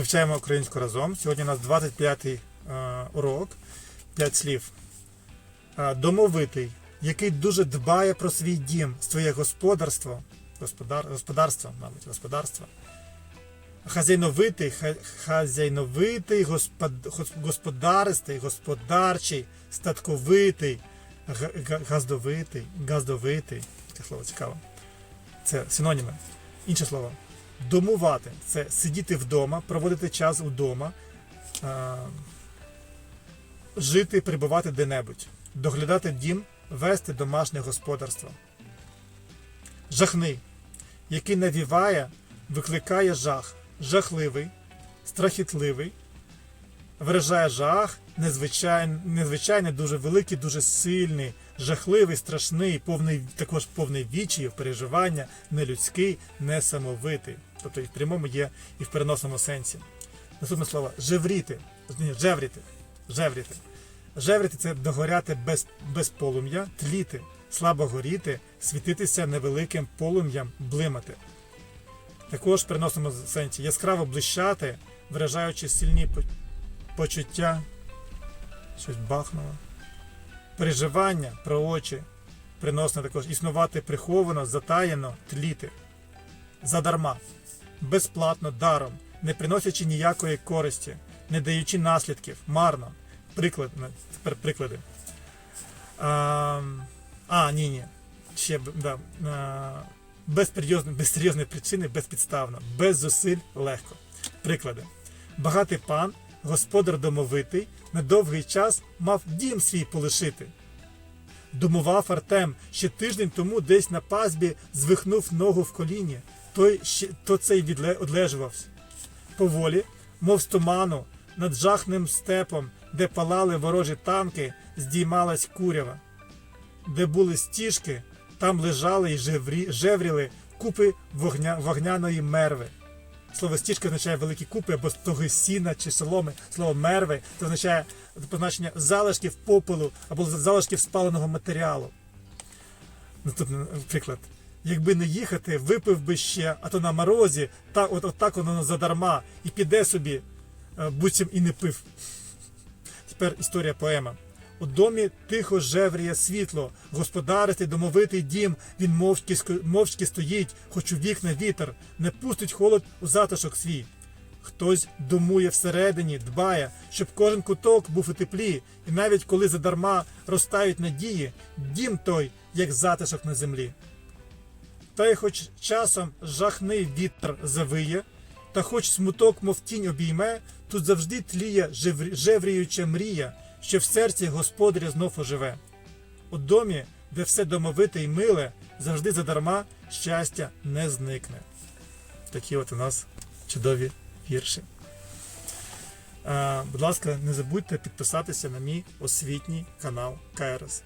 Вивчаємо українську разом. Сьогодні у нас 25-й е, урок, 5 слів. Е, домовитий, який дуже дбає про свій дім, своє господарство, господар, господарство, мабуть, господарство. Хазяйновитий, хазяйновитий, господ, господаристий, господарчий, статковитий, га- га- газдовитий, газдовитий. Це слово цікаво. Це синоніми. Інше слово. Домувати це сидіти вдома, проводити час вдома, е, жити, перебувати де-небудь, доглядати дім, вести домашнє господарство. Жахний, який навіває, викликає жах, жахливий, страхітливий, виражає жах, незвичайний, незвичайний, дуже великий, дуже сильний, жахливий, страшний, повний, також повний вічів, переживання, нелюдський, несамовитий. Тобто і в прямому є, і в переносному сенсі. Наступне слово жевріти. Ні, жевріти. Жевріти. Жевріти це догоряти без, без полум'я, тліти, слабо горіти, світитися невеликим полум'ям, блимати. Також в переносному сенсі яскраво блищати, виражаючи сильні почуття, щось бахнуло. Переживання про очі, приносне також існувати приховано, затаєно, тліти. Задарма, безплатно, даром, не приносячи ніякої користі, не даючи наслідків, марно. Приклад, тепер приклади. А, а ні, ні. Ще да. Без, серйозної, без серйозної причини, безпідставно, без зусиль легко. Приклади. Багатий пан, господар домовитий, на довгий час мав дім свій полишити. Думував Артем, ще тиждень тому десь на пазбі звихнув ногу в коліні, той то цей відле, одлежувався. Поволі, мов з туману, над жахним степом, де палали ворожі танки, здіймалась курява. Де були стіжки, там лежали й жеврі, жевріли купи вогня, вогняної мерви. Слово стіжка означає великі купи або стоги сіна чи соломи. Слово мерви це означає позначення залишків попелу або залишків спаленого матеріалу. Наступний приклад. Якби не їхати, випив би ще, а то на морозі, так, от, от так воно задарма, і піде собі, е, буцім і не пив. Тепер історія поема. У домі тихо жевріє світло, господаристий домовитий дім, він мовчки, мовчки стоїть, хоч у вікна вітер, не пустить холод у затишок свій. Хтось думує всередині, дбає, щоб кожен куток був у теплі, і навіть коли задарма розтають надії, дім той, як затишок на землі. Та й хоч часом жахний вітер завиє, та хоч смуток, мов тінь обійме, тут завжди тліє жевріюча мрія, що в серці господаря знов оживе. У домі, де все домовите й миле, завжди задарма щастя не зникне. Такі от у нас чудові вірші. Е, будь ласка, не забудьте підписатися на мій освітній канал КРС.